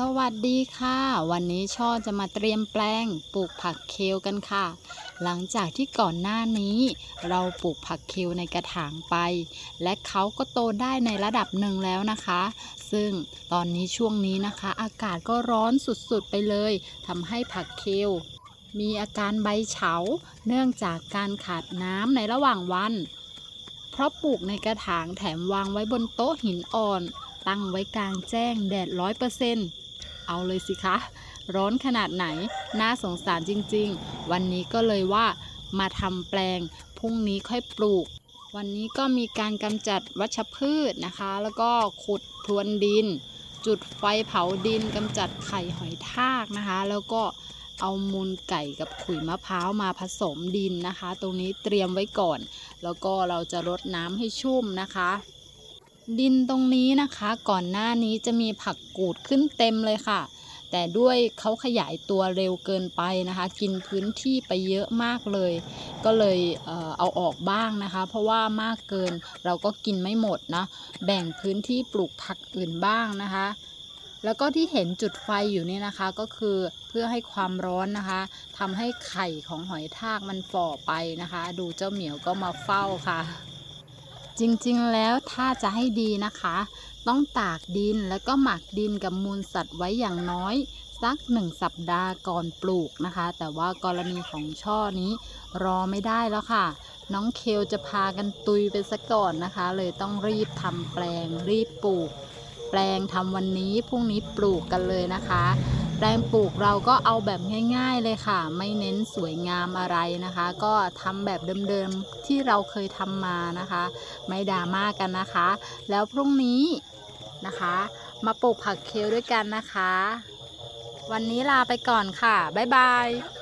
สวัสดีค่ะ วันนี้ช่อจะมาเตรียมแปลงปลูกผักเคลกันค่ะ หลังจากที่ก่อนหน้านี้ เราปลูกผักเคลในกระถางไป และเขาก็โตได้ในระดับหนึ่งแล้วนะคะ ซึ่งตอนนี้ช่วงนี้นะคะ อากาศก็ร้อนสุดๆไปเลยทำให้ผักเคลมีอาการใบเฉา เนื่องจากการขาดน้ำในระหว่างวัน เพราะปลูกในกระถางแถมวางไว้บนโต๊ะหินอ่อนตั้งไว้กลางแจ้งแดดร้อยเปอร์เซ็นต์ เอาเลยสิคะ ร้อนขนาดไหน น่าสงสารจริงๆ วันนี้ก็เลยว่ามาทำแปลง พรุ่งนี้ค่อยปลูก วันนี้ก็มีการกำจัดวัชพืชนะคะ แล้วก็ขุดพรวนดิน จุดไฟเผาดินกำจัดไข่หอยทากนะคะ แล้วก็เอามูลไก่กับขุยมะพร้าวมาผสมดินนะคะ ตรงนี้เตรียมไว้ก่อน แล้วก็เราจะรดน้ำให้ชุ่มนะคะ ดินตรงนี้นะคะ ก่อนหน้านี้จะมีผักกูดขึ้นเต็มเลยค่ะ แต่ด้วยเขาขยายตัวเร็วเกินไปนะคะ กินพื้นที่ไปเยอะมากเลย ก็เลยเออเอาออกบ้างนะคะ เพราะว่ามากเกินเราก็กินไม่หมดนะ แบ่งพื้นที่ปลูกผักอื่นบ้างนะคะ แล้วก็ที่เห็นจุดไฟอยู่นี่นะคะก็คือเพื่อให้ความร้อนนะคะทำให้ไข่ของหอยทากมันฝ่อไปนะคะ ดูเจ้าเหมียวก็มาเฝ้าค่ะ จริงๆแล้วถ้าจะให้ดีนะคะ ต้องตากดินแล้วก็หมักดินกับมูลสัตว์ไว้อย่างน้อย สักหนึ่งสัปดาห์ก่อนปลูกนะคะ แต่ว่ากรณีของช่อนี้รอไม่ได้แล้วค่ะ น้องเคลจะพากันตุยไปซะก่อนนะคะ เลยต้องรีบทำแปลงรีบปลูก แปลงทำวันนี้พรุ่งนี้ปลูกกันเลยนะคะ แปลงปลูกเราก็เอาแบบง่าย ๆเลยค่ะ ไม่เน้นสวยงามอะไรนะคะ ก็ทำแบบเดิมๆที่เราเคยทำมานะคะ ไม่ดราม่ากันนะคะ แล้วพรุ่งนี้นะคะ มาปลูกผักเคลด้วยกันนะคะ วันนี้ลาไปก่อนค่ะ บ๊ายบาย